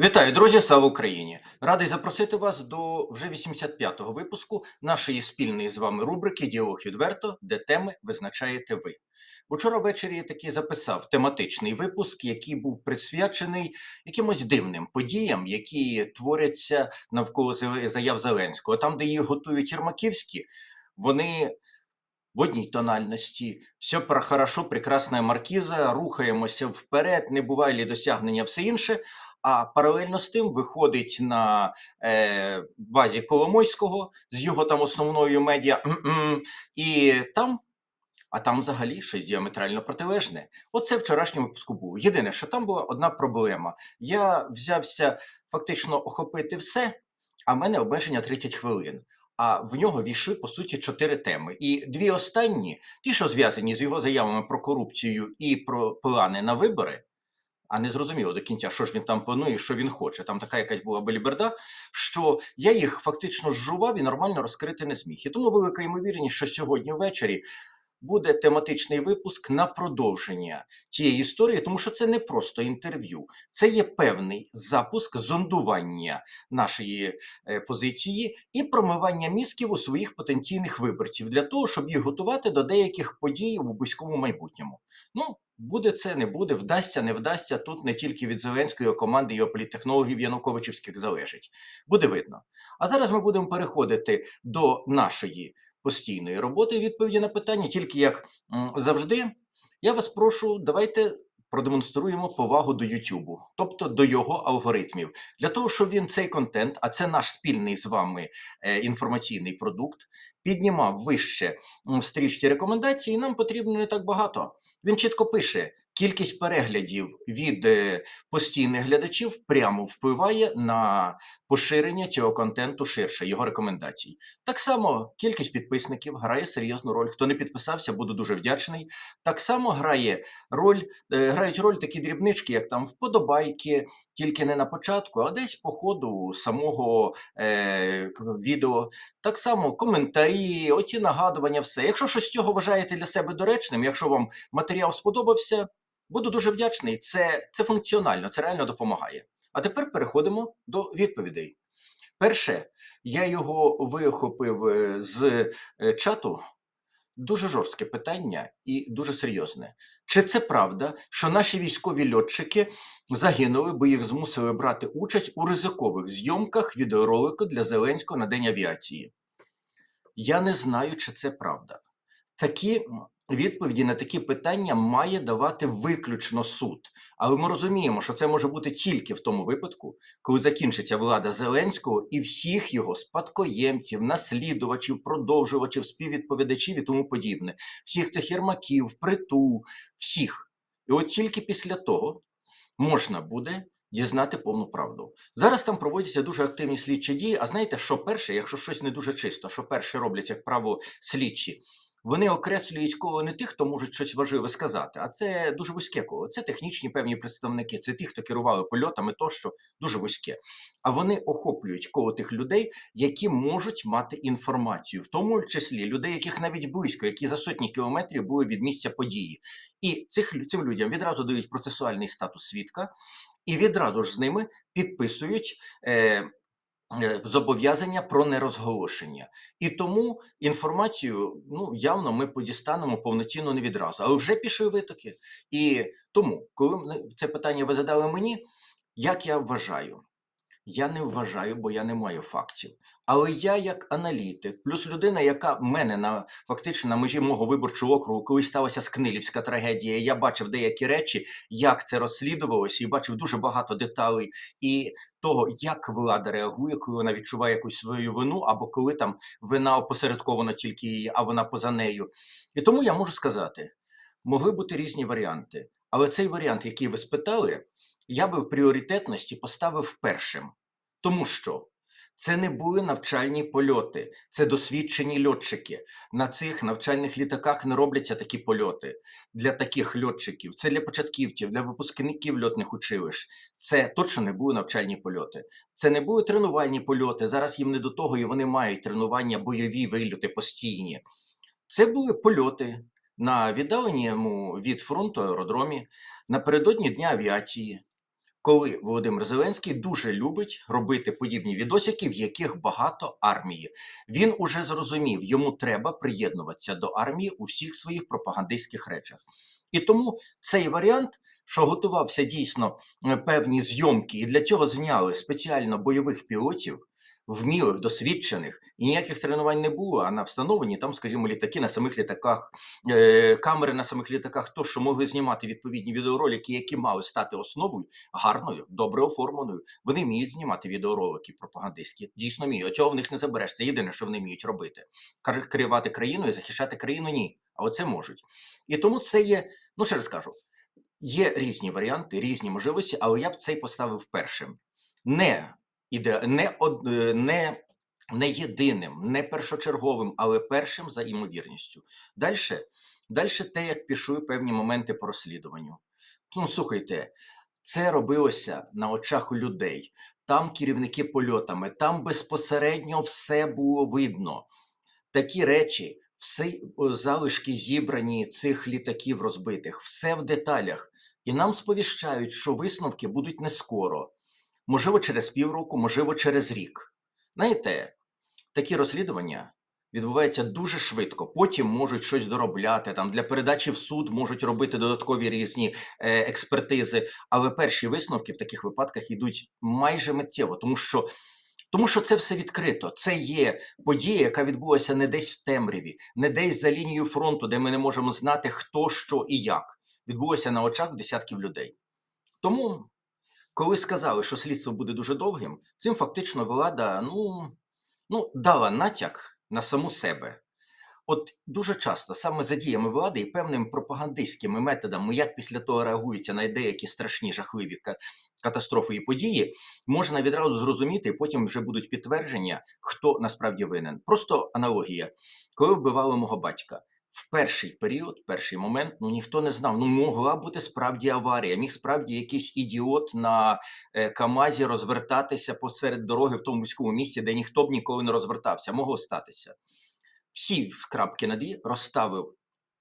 Вітаю, друзі! Слава Україні! Радий запросити вас до вже 85-го випуску нашої спільної з вами рубрики Діалог відверто, де теми визначаєте ви. Учора ввечері я таки записав тематичний випуск, який був присвячений якимось дивним подіям, які творяться навколо заяв- Зеленського. Там, де їх готують Єрмаківські, вони в одній тональності. Все про хорошо, прекрасна маркіза, рухаємося вперед, небувалі досягнення, все інше. А паралельно з тим виходить на е, базі Коломойського з його там основною медіа, і там, а там взагалі щось діаметрально протилежне. Оце вчорашньому випуску було. Єдине, що там була одна проблема. Я взявся фактично охопити все, а в мене обмеження 30 хвилин. А в нього війшли по суті чотири теми. І дві останні, ті, що зв'язані з його заявами про корупцію і про плани на вибори, а не зрозуміло до кінця, що ж він там планує, що він хоче. Там така якась була беліберда, що я їх фактично зжував і нормально розкрити не зміг. І тому велика ймовірність, що сьогодні ввечері буде тематичний випуск на продовження тієї історії, тому що це не просто інтерв'ю, це є певний запуск зондування нашої е, позиції і промивання мізків у своїх потенційних виборців для того, щоб їх готувати до деяких подій у близькому майбутньому. Ну, буде це, не буде, вдасться, не вдасться. Тут не тільки від Зеленської команди його політтехнологів Януковичівських залежить. Буде видно. А зараз ми будемо переходити до нашої постійної роботи відповіді на питання, тільки як завжди, я вас прошу, давайте продемонструємо повагу до Ютубу, тобто до його алгоритмів, для того, щоб він цей контент, а це наш спільний з вами е, інформаційний продукт, піднімав вище в стрічці рекомендацій. Нам потрібно не так багато. Він чітко пише: кількість переглядів від е, постійних глядачів прямо впливає на поширення цього контенту ширше, його рекомендацій. Так само кількість підписників грає серйозну роль. Хто не підписався, буду дуже вдячний. Так само грає роль, е, грають роль такі дрібнички, як там вподобайки, тільки не на початку, а десь по ходу самого е, відео. Так само коментарі, оті нагадування, все. Якщо щось з цього вважаєте для себе доречним, якщо вам матеріал сподобався, буду дуже вдячний. Це, це функціонально, це реально допомагає. А тепер переходимо до відповідей. Перше, я його вихопив е, з е, чату. Дуже жорстке питання і дуже серйозне. Чи це правда, що наші військові льотчики загинули, бо їх змусили брати участь у ризикових зйомках відеоролику для Зеленського на День авіації? Я не знаю, чи це правда. Такі відповіді на такі питання має давати виключно суд. Але ми розуміємо, що це може бути тільки в тому випадку, коли закінчиться влада Зеленського і всіх його спадкоємців, наслідувачів, продовжувачів, співвідповідачів і тому подібне, всіх цих єрмаків, притул, всіх. І от тільки після того можна буде дізнати повну правду. Зараз там проводяться дуже активні слідчі дії. А знаєте, що перше, якщо щось не дуже чисто, що перше роблять, як право, слідчі, вони окреслюють коло не тих, хто може щось важливе сказати, а це дуже вузьке коло. Це технічні певні представники, це ті, хто керували польотами, тощо дуже вузьке. А вони охоплюють коло тих людей, які можуть мати інформацію, в тому числі людей, яких навіть близько, які за сотні кілометрів були від місця події. І цих цим людям відразу дають процесуальний статус свідка, і відразу ж з ними підписують. Е, Зобов'язання про нерозголошення, і тому інформацію ну явно ми подістанемо повноцінно не відразу, але вже пішли витоки. І тому, коли це питання ви задали мені, як я вважаю? Я не вважаю, бо я не маю фактів. Але я, як аналітик, плюс людина, яка в мене на фактично на межі мого виборчого округу, коли сталася скнилівська трагедія, я бачив деякі речі, як це розслідувалося, і бачив дуже багато деталей і того, як влада реагує, коли вона відчуває якусь свою вину, або коли там вина опосередкована тільки її, а вона поза нею. І тому я можу сказати, могли бути різні варіанти. Але цей варіант, який ви спитали, я би в пріоритетності поставив першим. Тому що це не були навчальні польоти, це досвідчені льотчики. На цих навчальних літаках не робляться такі польоти. Для таких льотчиків, це для початківців, для випускників льотних училищ. Це точно не були навчальні польоти. Це не були тренувальні польоти. Зараз їм не до того, і вони мають тренування, бойові вильоти постійні. Це були польоти на віддаленому від фронту аеродромі напередодні Дня авіації. Коли Володимир Зеленський дуже любить робити подібні відосики, в яких багато армії. Він уже зрозумів, йому треба приєднуватися до армії у всіх своїх пропагандистських речах. І тому цей варіант, що готувався дійсно е, певні зйомки, і для цього зняли спеціально бойових пілотів. Вмілих, досвідчених, і ніяких тренувань не було. А на встановлені там, скажімо, літаки на самих літаках, е, камери на самих літаках, то що могли знімати відповідні відеоролики, які мали стати основою гарною, добре оформленою. Вони вміють знімати відеоролики пропагандистські. Дійсно вміють. Цього в них не забереш. Це єдине, що вони вміють робити. Кер- Керувати країною, захищати країну ні. А оце можуть. І тому це є, ну ще раз кажу, є різні варіанти, різні можливості, але я б цей поставив першим. Не, іде, не, од, е, не, не єдиним, не першочерговим, але першим за імовірністю. Далі, далі те, як пішли певні моменти по розслідуванню. Ну, слухайте, це робилося на очах у людей. Там керівники польотами, там безпосередньо все було видно. Такі речі, всі залишки зібрані цих літаків розбитих, все в деталях. І нам сповіщають, що висновки будуть не скоро, можливо, через півроку, можливо, через рік. Знаєте, такі розслідування відбуваються дуже швидко. Потім можуть щось доробляти. Там для передачі в суд можуть робити додаткові різні е, експертизи. Але перші висновки в таких випадках йдуть майже миттєво, тому що. Тому що це все відкрито. Це є подія, яка відбулася не десь в темряві, не десь за лінією фронту, де ми не можемо знати, хто, що і як. Відбулося на очах десятків людей. Тому, коли сказали, що слідство буде дуже довгим, цим фактично влада ну, ну, дала натяк на саму себе. От дуже часто саме за діями влади і певними пропагандистськими методами, як після того реагуються на деякі страшні жахливі катастрофи і події, можна відразу зрозуміти, і потім вже будуть підтвердження, хто насправді винен. Просто аналогія. Коли вбивали мого батька, в перший період, перший момент, ну ніхто не знав. Ну могла бути справді аварія. Міг справді якийсь ідіот на е, Камазі розвертатися посеред дороги в тому вузькому місці, де ніхто б ніколи не розвертався. Могло статися. Всі крапки над «і» розставив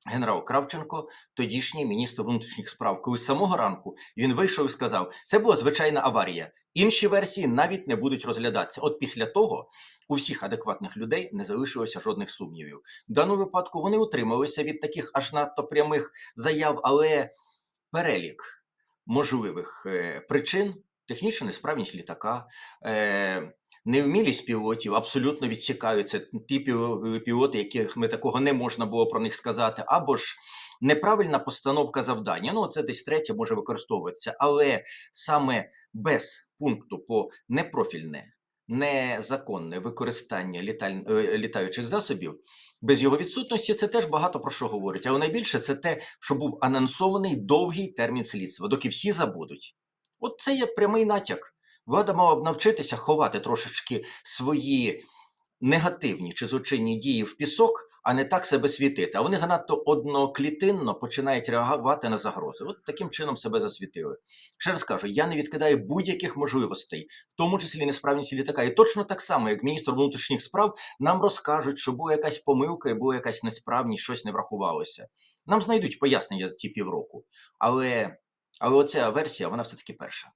генерал Кравченко, тодішній міністр внутрішніх справ, коли з самого ранку він вийшов і сказав, це була звичайна аварія. Інші версії навіть не будуть розглядатися. От після того у всіх адекватних людей не залишилося жодних сумнівів. В даному випадку вони утрималися від таких аж надто прямих заяв, але перелік можливих е, причин, технічна несправність літака, е, невмілість пілотів абсолютно відсікаються. Ті пілоти, яких ми такого не можна було про них сказати, або ж неправильна постановка завдання. Ну, це десь третє може використовуватися, але саме без пункту по непрофільне, незаконне використання літаль... е, літаючих засобів. Без його відсутності це теж багато про що говорить. Але найбільше це те, що був анонсований довгий термін слідства, доки всі забудуть. От це є прямий натяк. Влада мала б навчитися ховати трошечки свої негативні чи злочинні дії в пісок, а не так себе світити. А вони занадто одноклітинно починають реагувати на загрози. От таким чином себе засвітили. Ще раз кажу, я не відкидаю будь-яких можливостей, в тому числі несправність літака. І точно так само, як міністр внутрішніх справ, нам розкажуть, що була якась помилка і була якась несправність, щось не врахувалося. Нам знайдуть пояснення за ці півроку. Але, але оця версія, вона все-таки перша.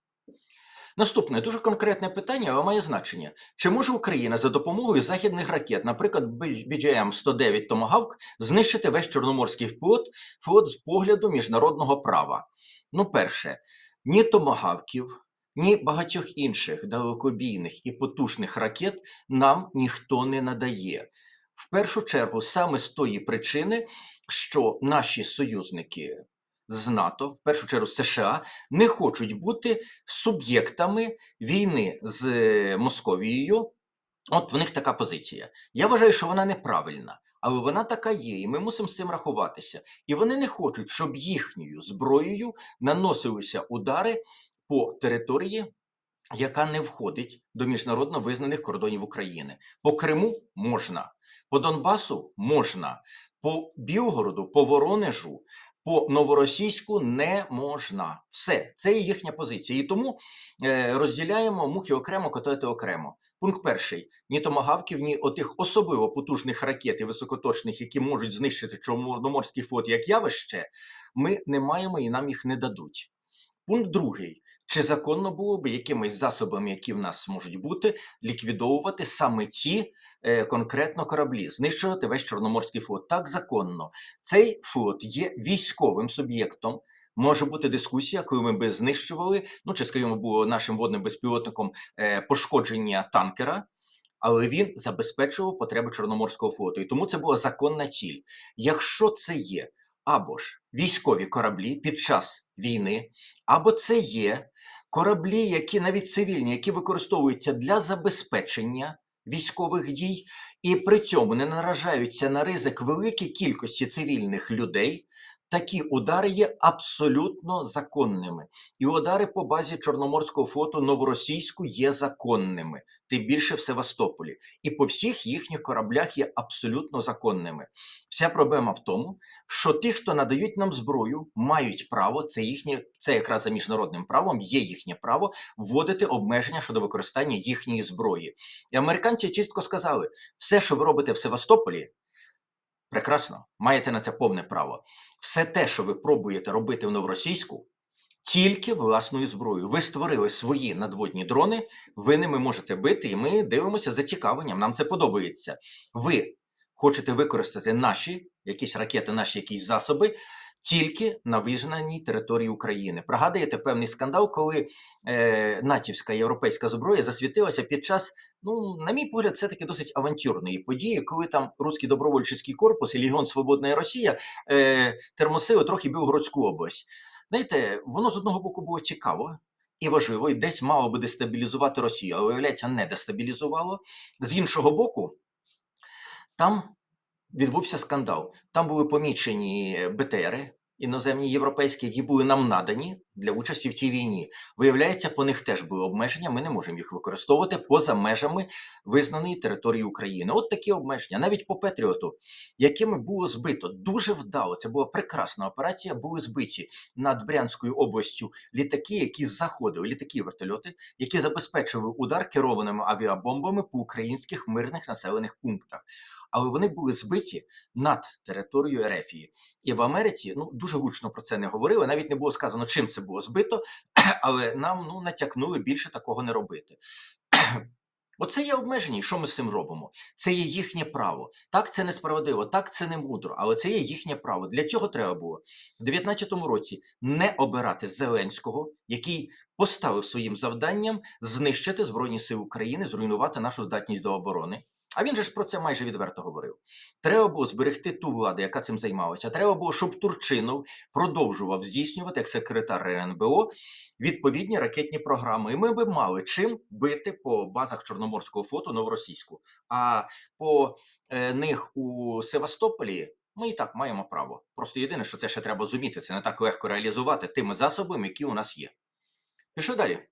Наступне дуже конкретне питання, але має значення. Чи може Україна за допомогою західних ракет, наприклад, BGM-109 Tomahawk, знищити весь Чорноморський флот, флот з погляду міжнародного права? Ну, перше, ні томагавків, ні багатьох інших далекобійних і потужних ракет нам ніхто не надає. В першу чергу, саме з тої причини, що наші союзники з НАТО, в першу чергу США, не хочуть бути суб'єктами війни з е, Московією. От в них така позиція. Я вважаю, що вона неправильна, але вона така є, і ми мусимо з цим рахуватися. І вони не хочуть, щоб їхньою зброєю наносилися удари по території, яка не входить до міжнародно визнаних кордонів України. По Криму можна, по Донбасу можна, по Білгороду, по Воронежу, по новоросійську не можна. Все, це є їхня позиція. І тому е, розділяємо мухи окремо, котлети окремо. Пункт перший: ні томагавків, ні отих особливо потужних ракет і високоточних, які можуть знищити Чорноморський флот як явище, ми не маємо і нам їх не дадуть. Пункт другий: Чи законно було б якимись засобами, які в нас можуть бути, ліквідовувати саме ці е, конкретно кораблі, знищувати весь Чорноморський флот? Так, законно. Цей флот є військовим суб'єктом. Може бути дискусія, коли ми би знищували, ну чи скажімо, було нашим водним безпілотником е, пошкодження танкера, але він забезпечував потреби Чорноморського флоту. І тому це була законна ціль. Якщо це є або ж військові кораблі під час війни, або це є кораблі, які навіть цивільні, які використовуються для забезпечення військових дій, і при цьому не наражаються на ризик великій кількості цивільних людей. Такі удари є абсолютно законними, і удари по базі Чорноморського флоту новоросійську є законними, тим більше в Севастополі, і по всіх їхніх кораблях є абсолютно законними. Вся проблема в тому, що ті, хто надають нам зброю, мають право, це їхнє, це якраз за міжнародним правом, є їхнє право вводити обмеження щодо використання їхньої зброї. І американці чітко сказали: все, що ви робите в Севастополі, прекрасно, маєте на це повне право. Все те, що ви пробуєте робити в новоросійську, тільки власною зброєю. Ви створили свої надводні дрони, ви ними можете бити, і ми дивимося за цікавленням. Нам це подобається. Ви хочете використати наші якісь ракети, наші якісь засоби. Тільки на визнаній території України пригадуєте певний скандал, коли е, натівська європейська зброя засвітилася під час, ну на мій погляд, це таки досить авантюрної події, коли там Руський добровольчий корпус і Легіон Свободна Росія е, термосили трохи Білгородську область. Знаєте, воно з одного боку було цікаво і важливо, і десь мало би дестабілізувати Росію, але виявляється, не дестабілізувало. З іншого боку, там відбувся скандал. Там були помічені БТРи іноземні європейські, які були нам надані для участі в цій війні. Виявляється, по них теж були обмеження. Ми не можемо їх використовувати поза межами визнаної території України. От такі обмеження, навіть по Петріоту, якими було збито дуже вдало. Це була прекрасна операція. Були збиті над Брянською областю літаки, які заходили, літаки вертольоти, які забезпечували удар керованими авіабомбами по українських мирних населених пунктах. Але вони були збиті над територією Ерефії. І в Америці ну дуже гучно про це не говорили. Навіть не було сказано, чим це було збито, але нам ну натякнули більше такого не робити. Оце є обмеження, і що ми з цим робимо? Це є їхнє право. Так, це несправедливо, так це не мудро, але це є їхнє право. Для цього треба було в 2019 році не обирати Зеленського, який поставив своїм завданням знищити Збройні Сили України, зруйнувати нашу здатність до оборони. А він же ж про це майже відверто говорив. Треба було зберегти ту владу, яка цим займалася. Треба було, щоб Турчинов продовжував здійснювати як секретар РНБО відповідні ракетні програми. І ми би мали чим бити по базах Чорноморського флоту новоросійську. А по е, них у Севастополі. Ми і так маємо право. Просто єдине, що це ще треба зуміти, це не так легко реалізувати тими засобами, які у нас є. Пішли далі.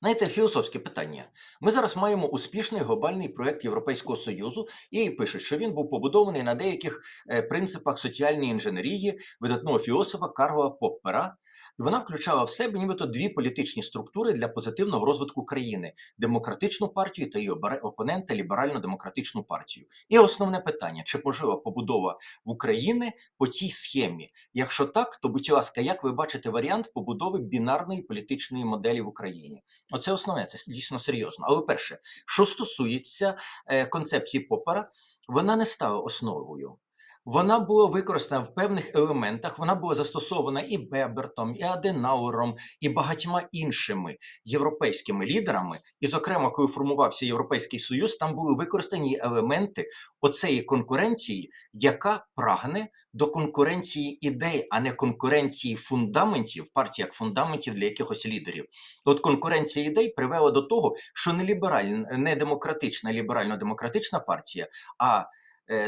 Знаєте, філософське питання. Ми зараз маємо успішний глобальний проект Європейського Союзу і пишуть, що він був побудований на деяких е, принципах соціальної інженерії видатного філософа Карла Поппера. І вона включала в себе нібито дві політичні структури для позитивного розвитку країни: демократичну партію та її опонента ліберально-демократичну партію. І основне питання: чи пожила побудова в Україні по цій схемі? Якщо так, то будь ласка, як ви бачите варіант побудови бінарної політичної моделі в Україні? Оце основне, це дійсно серйозно. Але перше, що стосується е, концепції Попера, вона не стала основою. Вона була використана в певних елементах. Вона була застосована і Бебертом, і Аденауром, і багатьма іншими європейськими лідерами. І, зокрема, коли формувався Європейський Союз, там були використані елементи оцеї конкуренції, яка прагне до конкуренції ідей, а не конкуренції фундаментів, партії як фундаментів для якихось лідерів. От конкуренція ідей привела до того, що не ліберальна, не демократична, ліберально-демократична партія, а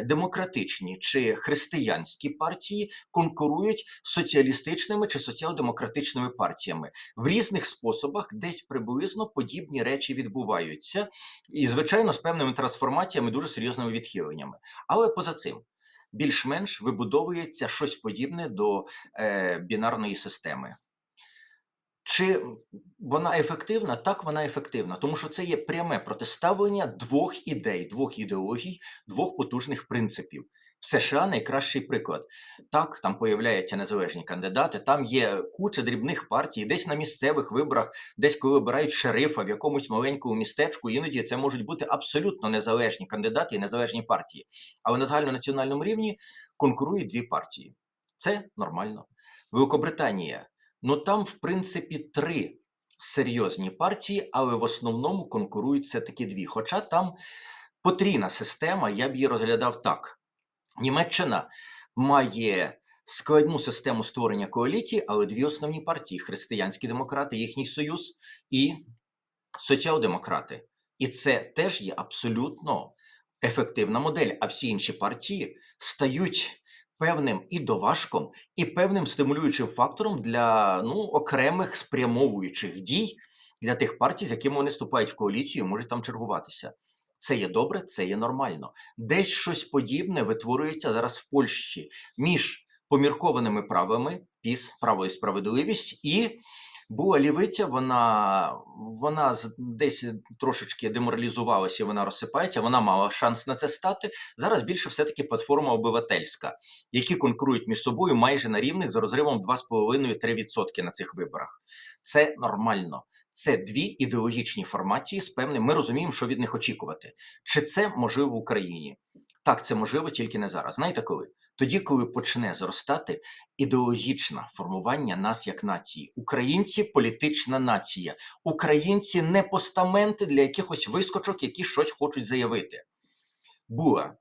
демократичні чи християнські партії конкурують з соціалістичними чи соціал-демократичними партіями в різних способах, десь приблизно подібні речі відбуваються, і звичайно з певними трансформаціями, дуже серйозними відхиленнями. Але поза цим. Більш-менш вибудовується щось подібне до е, бінарної системи. Чи вона ефективна? Так, вона ефективна, тому що це є пряме протиставлення двох ідей, двох ідеологій, двох потужних принципів. В США найкращий приклад. Так, там появляються незалежні кандидати, там є куча дрібних партій, десь на місцевих виборах, десь коли обирають шерифа в якомусь маленькому містечку, іноді це можуть бути абсолютно незалежні кандидати і незалежні партії. Але на загальнонаціональному рівні конкурують дві партії. Це нормально. Великобританія. Ну там, в принципі, три серйозні партії, але в основному конкурують все-таки дві. Хоча там потрійна система, я б її розглядав так. Німеччина має складну систему створення коаліції, але дві основні партії: християнські демократи, їхній союз і соціал-демократи. І це теж є абсолютно ефективна модель. А всі інші партії стають певним і доважком, і певним стимулюючим фактором для ну, окремих спрямовуючих дій для тих партій, з якими вони вступають в коаліцію, і можуть там чергуватися. Це є добре, це є нормально. Десь щось подібне витворюється зараз в Польщі між поміркованими правами, піс, право і справедливість, і була лівиця, вона, вона десь трошечки деморалізувалася, вона розсипається. Вона мала шанс на це стати. Зараз більше все-таки платформа обивательська, які конкурують між собою майже на рівних з розривом 2,5-3% на цих виборах. Це нормально. Це дві ідеологічні формації з певним. Ми розуміємо, що від них очікувати. Чи це можливо в Україні? Так, це можливо тільки не зараз. Знаєте коли? Тоді, коли почне зростати ідеологічне формування нас як нації. Українці політична нація. Українці не постаменти для якихось вискочок, які щось хочуть заявити. Була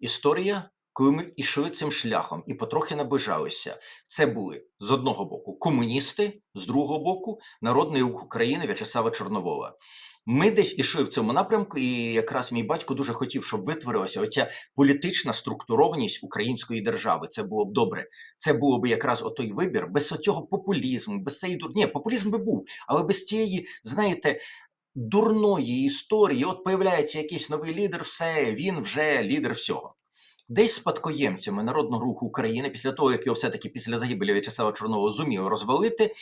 історія, коли ми йшли цим шляхом і потрохи наближалися. Це були з одного боку комуністи, з другого боку Народний рух України В'ячеслава Чорновола. Ми десь ішли в цьому напрямку, і якраз мій батько дуже хотів, щоб витворилася оця політична структурованість української держави. Це було б добре. Це було б якраз отой вибір без цього популізму, без цієї дур... Ні, популізм би був, але без цієї, знаєте, дурної історії. От появляється якийсь новий лідер, все, він вже лідер всього. Десь спадкоємцями Народного руху України, після того, як його все-таки після загибелі В'ячеслава Чорнового зумів розвалити,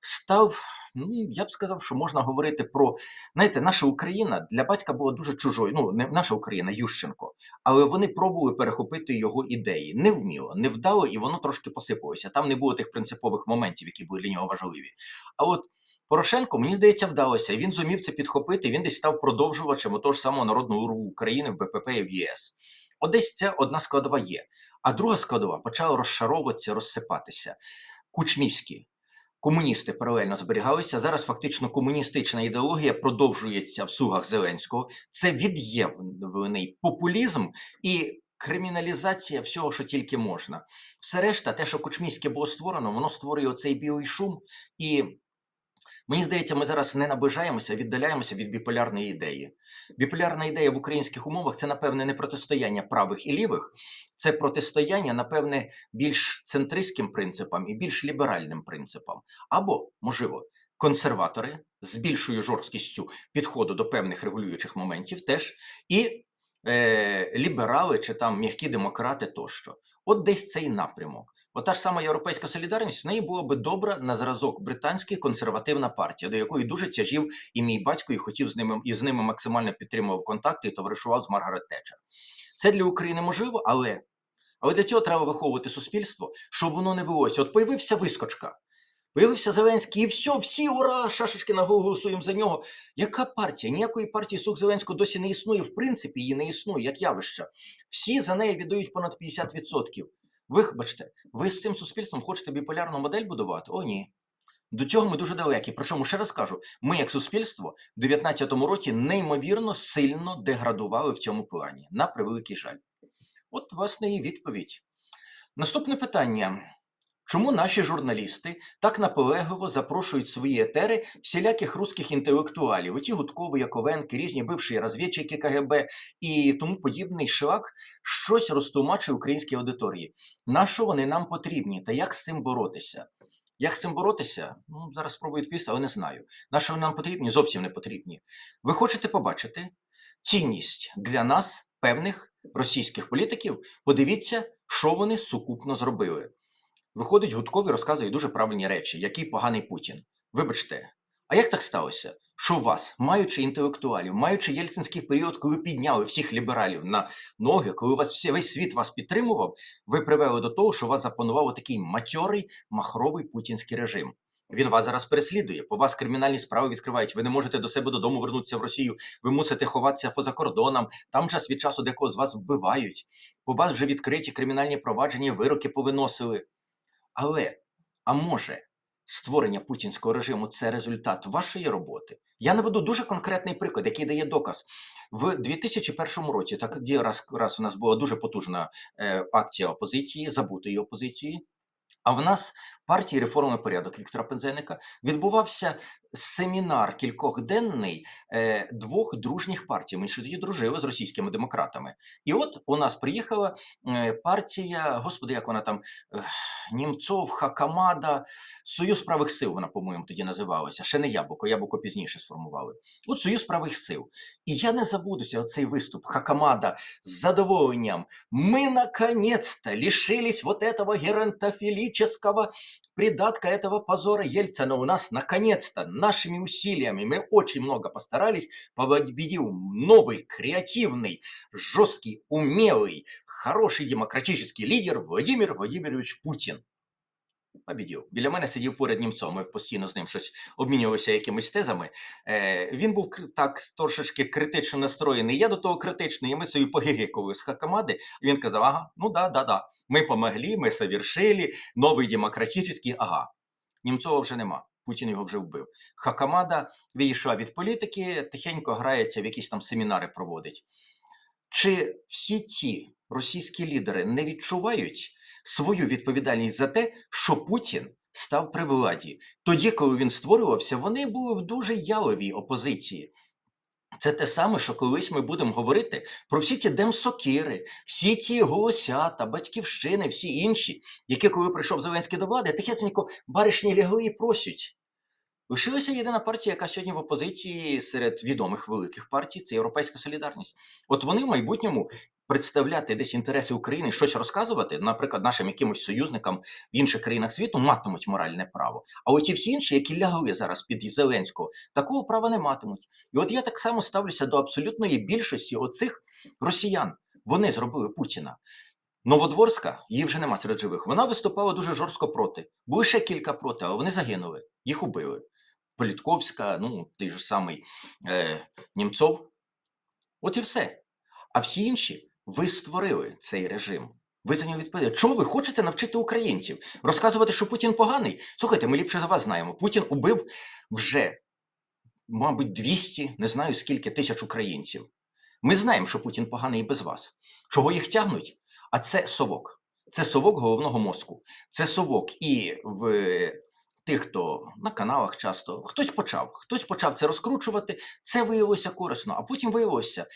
став. Ну, я б сказав, що можна говорити про знаєте, наша Україна для батька була дуже чужою. Ну, не наша Україна, Ющенко, але вони пробували перехопити його ідеї. Не вміло, не вдало, і воно трошки посипалося. Там не було тих принципових моментів, які були для нього важливі. А от Порошенко, мені здається, вдалося, він зумів це підхопити. Він десь став продовжувачем того ж самого народного руху України в БПП і в ЄС. От десь ця одна складова є. А друга складова почала розшаровуватися, розсипатися. Кучмівські. Комуністи паралельно зберігалися. Зараз фактично комуністична ідеологія продовжується в сугах Зеленського. Це від'євлений популізм і криміналізація всього, що тільки можна. Все решта, те, що кучміське було створено, воно створює оцей білий шум. І мені здається, ми зараз не наближаємося, віддаляємося від біполярної ідеї. Біполярна ідея в українських умовах це, напевне, не протистояння правих і лівих, це протистояння, напевне, більш центристським принципам і більш ліберальним принципам. Або, можливо, консерватори з більшою жорсткістю підходу до певних регулюючих моментів теж, і е, ліберали чи там м'які демократи тощо. От десь цей напрямок. Бо та ж сама європейська солідарність в неї була би добра на зразок британської консервативна партія, до якої дуже тяжів і мій батько, і хотів з ними і з ними максимально підтримував контакти і товаришував з Маргарет Тетчер. Це для України можливо, але, але для цього треба виховувати суспільство, щоб воно не велося. От появився вискочка. Появився Зеленський, і все, всі ура, шашечки на голосуємо за нього. Яка партія? Ніякої партії Сух Зеленського досі не існує. В принципі, її не існує як явище. Всі за неї віддають понад 50%. Вибачте, ви з цим суспільством хочете біполярну модель будувати? О, ні. До цього ми дуже далекі. Причому ще раз кажу, ми, як суспільство, в 2019 році неймовірно сильно деградували в цьому плані. На превеликий жаль. От, власне, і відповідь. Наступне питання. Чому наші журналісти так наполегливо запрошують свої етери всіляких русських інтелектуалів, оті Гудкови, Яковенки, різні бивші розвідчики КГБ і тому подібний шлак, щось розтлумачує українській аудиторії. На що вони нам потрібні та як з цим боротися? Як з цим боротися? Ну, зараз спробую відповісти, але не знаю. На що нам потрібні? Зовсім не потрібні. Ви хочете побачити цінність для нас певних російських політиків? Подивіться, що вони сукупно зробили. Виходить, Гудковий розказує дуже правильні речі, який поганий Путін. Вибачте, А як так сталося? Що вас, маючи інтелектуалів, маючи єльцинський період, коли підняли всіх лібералів на ноги, коли вас всі, весь світ вас підтримував, ви привели до того, що вас запанував такий матьорий махровий путінський режим. Він вас зараз переслідує, по вас кримінальні справи відкривають. Ви не можете до себе додому вернутися в Росію. Ви мусите ховатися поза кордоном. Там час від часу декого з вас вбивають. По вас вже відкриті кримінальні провадження, вироки повиносили. Але, а може, створення путінського режиму це результат вашої роботи? Я наведу дуже конкретний приклад, який дає доказ. В 2001 році, так раз, раз у нас була дуже потужна е, акція опозиції, забутої опозиції. А в нас партії реформи порядок Віктора Пензеника відбувався семінар кількохденний е, двох дружніх партій. Ми ще тоді дружили з російськими демократами. І от у нас приїхала е, партія, господи, як вона там Німцов, Хакамада, Союз правих сил. Вона, по-моєму, тоді називалася. Ще не Яблуко, Яблуко пізніше сформували. От Союз правих сил. І я не забудуся оцей виступ Хакамада з задоволенням. Мы наконец-то лишились вот этого геронтофилического придатка этого позора Ельцина. У нас наконец-то нашими усилиями мы очень много постарались, победил новый, креативный, жесткий, умелый, хороший демократический лидер Владимир Владимирович Путін. Побідів. Біля мене сидів поряд німцом. Ми постійно з ним щось обмінювалися якимись тезами. Е, він був так трошечки критично настроєний. Я до того критичний, і ми собі погігикували з Хакамади. Він казав: ага, ну да, да, да. Ми помогли, ми совершили, новий демократичний, ага. Німцова вже нема. Путін його вже вбив. Хакамада відійшла від політики, тихенько грається, в якісь там семінари проводить. Чи всі ті російські лідери не відчувають свою відповідальність за те, що Путін став при владі? Тоді, коли він створювався, вони були в дуже яловій опозиції. Це те саме, що колись ми будемо говорити про всі ті демсокири, всі ті голосята, батьківщини, всі інші, які, коли прийшов Зеленський до влади, тихесенько баришні лягли і просять. Лишилася єдина партія, яка сьогодні в опозиції серед відомих великих партій це Європейська Солідарність. От вони в майбутньому представляти десь інтереси України, щось розказувати, наприклад, нашим якимось союзникам в інших країнах світу матимуть моральне право. А оті всі інші, які лягли зараз під Зеленського, такого права не матимуть. І от я так само ставлюся до абсолютної більшості оцих росіян. Вони зробили Путіна. Новодворська, її вже нема серед живих. Вона виступала дуже жорстко проти. Були ще кілька проти, але вони загинули, їх убили. Політковська, ну, той же самий е, Німцов. От і все. А всі інші, ви створили цей режим. Ви за нього відповідаєте. Чого ви хочете навчити українців? Розказувати, що Путін поганий? Слухайте, ми ліпше за вас знаємо. Путін убив вже, мабуть, 200, не знаю скільки тисяч українців. Ми знаємо, що Путін поганий і без вас. Чого їх тягнуть? А це совок. Це совок головного мозку. Це совок і в тих, хто на каналах часто хтось почав, хтось почав це розкручувати. Це виявилося корисно, а потім виявилося,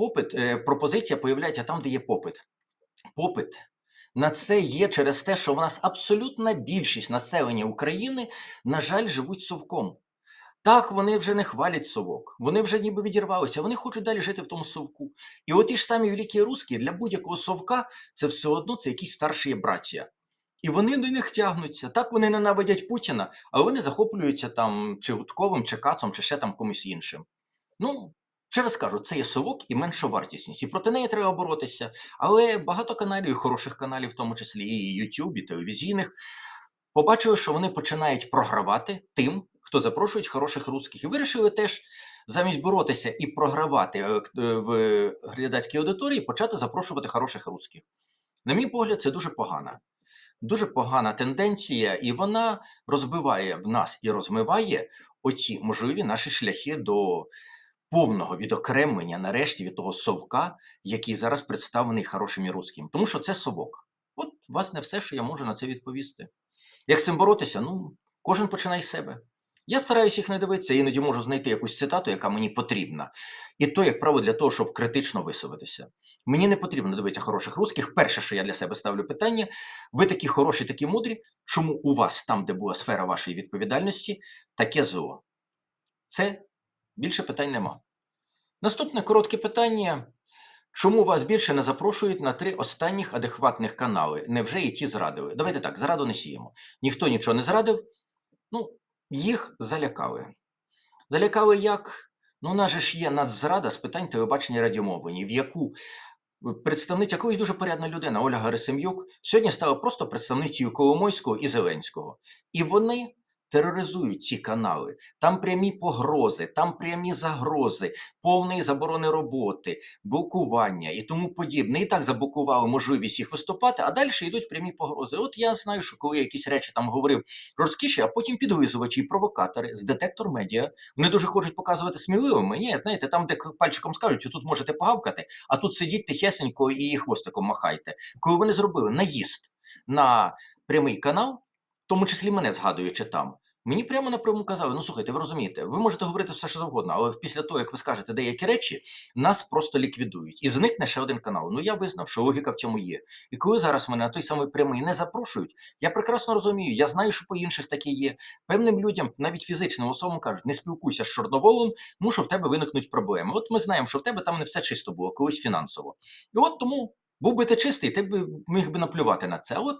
попит, е, пропозиція появляється там, де є попит. Попит на це є через те, що в нас абсолютна більшість населення України, на жаль, живуть совком. Так, вони вже не хвалять совок, вони вже ніби відірвалися, вони хочуть далі жити в тому совку. І от ті ж самі великі русські для будь-якого совка це все одно це якісь старші браття. І вони до них тягнуться. Так вони ненавидять Путіна, але вони захоплюються там чи Гудковим, чи Кацом, чи ще там комусь іншим. Ну, ще раз кажу, це є совок і меншовартісність. І проти неї треба боротися. Але багато каналів, і хороших каналів, в тому числі і YouTube, і телевізійних, побачили, що вони починають програвати тим, хто запрошують хороших русських. І вирішили теж замість боротися і програвати е, е, в глядацькій аудиторії, почати запрошувати хороших русських. На мій погляд, це дуже погано. Дуже погана тенденція, і вона розбиває в нас і розмиває оці можливі наші шляхи до повного відокремлення, нарешті, від того совка, який зараз представлений хорошими русскими. Тому що це совок. От, власне, все, що я можу на це відповісти. Як з цим боротися? Ну, кожен починає з себе. Я стараюся їх не дивитися, іноді можу знайти якусь цитату, яка мені потрібна. І то, як право, для того, щоб критично висловитися. Мені не потрібно дивитися хороших русських. Перше, що я для себе ставлю питання: ви такі хороші, такі мудрі. Чому у вас, там, де була сфера вашої відповідальності, таке зло? Це більше питань нема. Наступне коротке питання. Чому вас більше не запрошують на три останніх адекватних канали? Невже і ті зрадили? Давайте так, зраду не сіємо. Ніхто нічого не зрадив, ну, їх залякали. Залякали як? Ну, у нас же ж є Нацзрада з питань телебачення радіомовлення, в яку представниця якоїсь дуже порядна людина Ольга Герасим'юк сьогодні стала просто представницею Коломойського і Зеленського. І вони тероризують ці канали. Там прямі погрози, там прямі загрози, повної заборони роботи, блокування і тому подібне. І так заблокували можливість їх виступати, а далі йдуть прямі погрози. От я знаю, що коли я якісь речі там говорив жорсткіші, а потім підлизувачі і провокатори з детектор медіа. Вони дуже хочуть показувати сміливими. Ні, знаєте, там, де пальчиком скажуть, тут можете погавкати, а тут сидіть тихесенько і хвостиком махайте. Коли вони зробили наїзд на прямий канал, в тому числі мене згадуючи там. Мені прямо напряму казали: ну слухайте, ви розумієте, ви можете говорити все, що завгодно, але після того, як ви скажете деякі речі, нас просто ліквідують. І зникне ще один канал. Ну я визнав, що логіка в цьому є. І коли зараз мене на той самий прямий не запрошують, я прекрасно розумію, я знаю, що по інших таке є. Певним людям, навіть фізичним особам кажуть, не спілкуйся з Чорноволом, тому що в тебе виникнуть проблеми. От ми знаємо, що в тебе там не все чисто було, колись фінансово. І от тому був би ти чистий, ти б міг би наплювати на це. От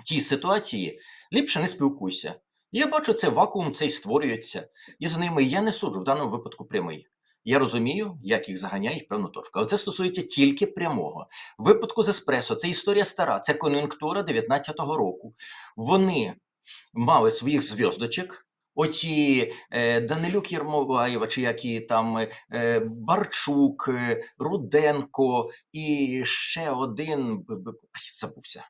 в цій ситуації ліпше не спілкуйся. Я бачу, це вакуум цей створюється, і з ними я не суджу в даному випадку прямий. Я розумію, як їх заганяє в певну точку. Але це стосується тільки прямого. В випадку з еспресо це історія стара, це кон'юнктура 19-го року. Вони мали своїх зв'яздочок. Оці е, Данилюк Єрмолаєва, чи які там е, Барчук, е, Руденко і ще один ай, забувся.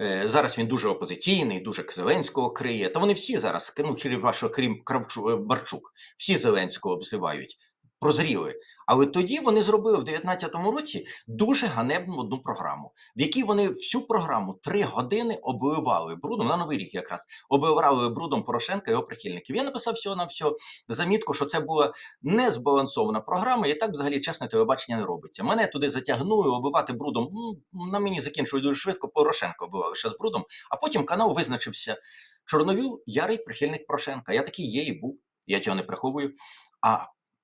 Е, Зараз він дуже опозиційний, дуже Зеленського криє. Та вони всі зараз, ну хіба що крім Кравчу, е, Барчук, всі Зеленського обзивають, прозріли. Але тоді вони зробили в 19-му році дуже ганебну одну програму, в якій вони всю програму три години обливали брудом на новий рік, якраз обливали брудом Порошенка і його прихильників. Я написав всього на всього замітку, що це була незбалансована програма, і так взагалі чесне телебачення не робиться. Мене туди затягнули оббивати брудом. Ну, на мені закінчують дуже швидко. Порошенко оббивали ще з брудом, а потім канал визначився. Чорновіл ярий прихильник Порошенка. Я такий є і був. Я цього не приховую. А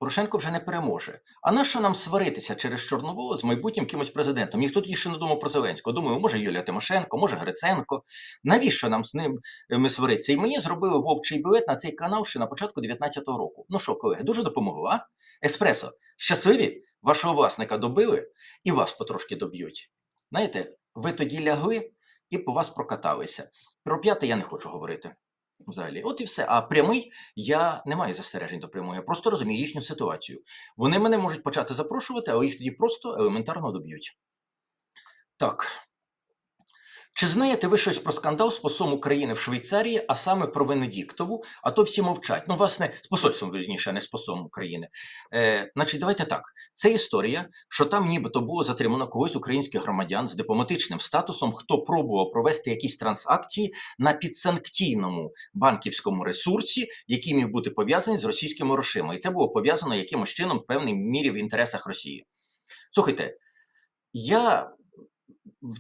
Порошенко вже не переможе. А на що нам сваритися через Чорновола з майбутнім кимось президентом? Ніхто тоді ще не думав про Зеленського. Думаю, може Юлія Тимошенко, може Гриценко. Навіщо нам з ним е, ми сваритися? І мені зробили вовчий білет на цей канал ще на початку 19-го року. Ну що, колеги, дуже допомогло, а? Еспресо, щасливі? Вашого власника добили і вас потрошки доб'ють. Знаєте, ви тоді лягли і по вас прокаталися. Про п'яте я не хочу говорити. Взагалі, от і все. А прямий я не маю застережень до прямого. Я просто розумію їхню ситуацію. Вони мене можуть почати запрошувати, але їх тоді просто елементарно доб'ють. Так. Чи знаєте ви щось про скандал з послом України в Швейцарії, а саме про Венедіктову? А то всі мовчать. Ну, власне, з посольством вірніше, а не з послом України. Е, значить, давайте так. Це історія, що там нібито було затримано когось українських громадян з дипломатичним статусом, хто пробував провести якісь транзакції на підсанкційному банківському ресурсі, який міг бути пов'язаний з російськими грошима. І це було пов'язано якимось чином в певній мірі в інтересах Росії. Слухайте, я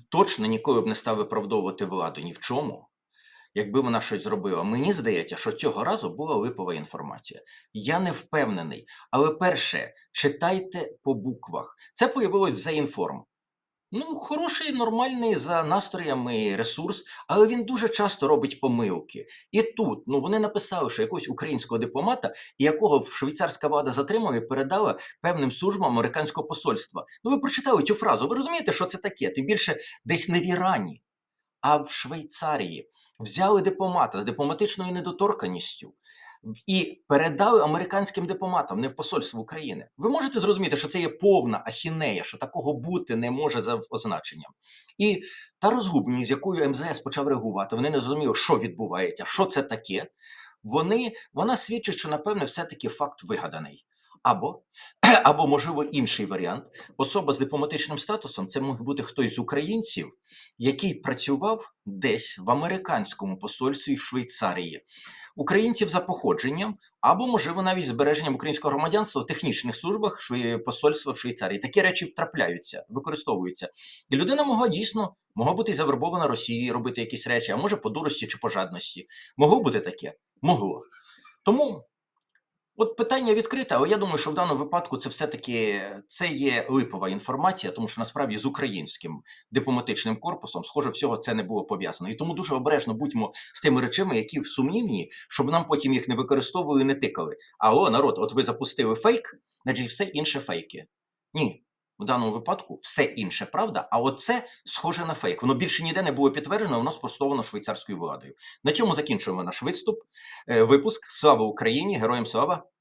точно ніколи б не став виправдовувати владу ні в чому. Якби вона щось зробила, мені здається, що цього разу була липова інформація. Я не впевнений. Але перше, читайте по буквах. Це появилось за інформ. Ну, хороший, нормальний за настроями ресурс, але він дуже часто робить помилки. І тут ну вони написали, що якогось українського дипломата, якого швейцарська влада затримала і передала певним службам американського посольства. Ну, ви прочитали цю фразу. Ви розумієте, що це таке? Тим більше десь не в Ірані, а в Швейцарії взяли дипломата з дипломатичною недоторканістю. І передали американським дипломатам, не в посольство України. Ви можете зрозуміти, що це є повна ахінея, що такого бути не може за означенням. І та розгубленість, з якою МЗС почав реагувати, вони не зрозуміли, що відбувається, що це таке. Вони, вона свідчить, що, напевне, все-таки факт вигаданий. Або, або, можливо, інший варіант. Особа з дипломатичним статусом це мог бути хтось з українців, який працював десь в американському посольстві в Швейцарії. Українців за походженням, або, можливо, навіть збереженням українського громадянства в технічних службах посольства в Швейцарії. Такі речі трапляються, використовуються. І людина могла дійсно могла бути завербована Росією робити якісь речі, а може по дурості чи по жадності. Могло бути таке? Могло. Тому От питання відкрите, але я думаю, що в даному випадку це все-таки це є липова інформація, тому що насправді з українським дипломатичним корпусом, схоже, всього це не було пов'язано. І тому дуже обережно будьмо з тими речами, які сумнівні, щоб нам потім їх не використовували не тикали. А народ, от ви запустили фейк, значить все інше фейки. Ні. В даному випадку все інше правда, а оце схоже на фейк. Воно більше ніде не було підтверджено, воно спростовано швейцарською владою. На цьому закінчуємо наш виступ. Е, Випуск. Слава Україні! Героям слава!